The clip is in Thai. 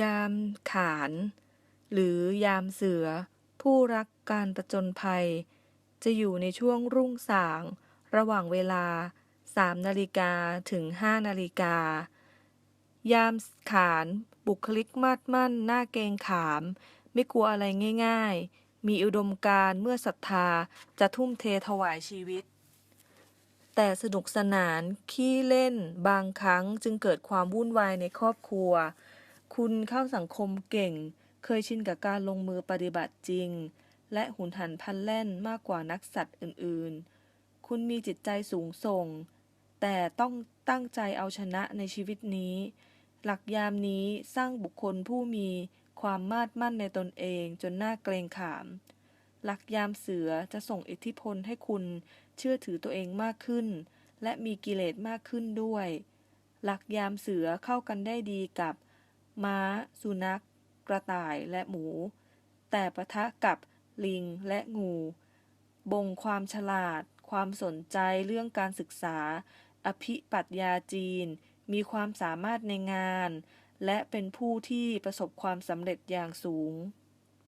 ยามขาน หรือยามเสือ ผู้รักการประจนภัย จะอยู่ในช่วงรุ่งสาง ระหว่างเวลา 3 นาฬิกาถึง 5 นาฬิกา ยามขานบุคลิกมาดมั่น หน้าเกงขาม ไม่กลัวอะไรง่าย ๆ มีอุดมการเมื่อศรัทธาจะทุ่มเทถวายชีวิต แต่สนุกสนาน ขี้เล่น บางครั้งจึงเกิดความวุ่นวายในครอบครัว คุณเข้าสังคมเก่ง เคยชินกับการลงมือปฏิบัติจริง และหุนหันพันแล่นมากกว่านักสัตว์อื่นๆ คุณมีจิตใจสูงส่ง แต่ต้องตั้งใจเอาชนะในชีวิตนี้ หลักยามนี้สร้างบุคคลผู้มีความมาดมั่นในตนเองจนน่าเกรงขาม หลักยามเสือจะส่งอิทธิพลให้คุณเชื่อถือตัวเองมากขึ้น และมีกิเลสมากขึ้นด้วย หลักยามเสือเข้ากันได้ดีกับ ม้า สุนัข กระต่ายและหมู แต่ปะทะกับลิงและงู บ่งความฉลาด ความสนใจเรื่องการศึกษา อภิปัตยาจีน มีความสามารถในงาน และเป็นผู้ที่ประสบความสำเร็จอย่างสูง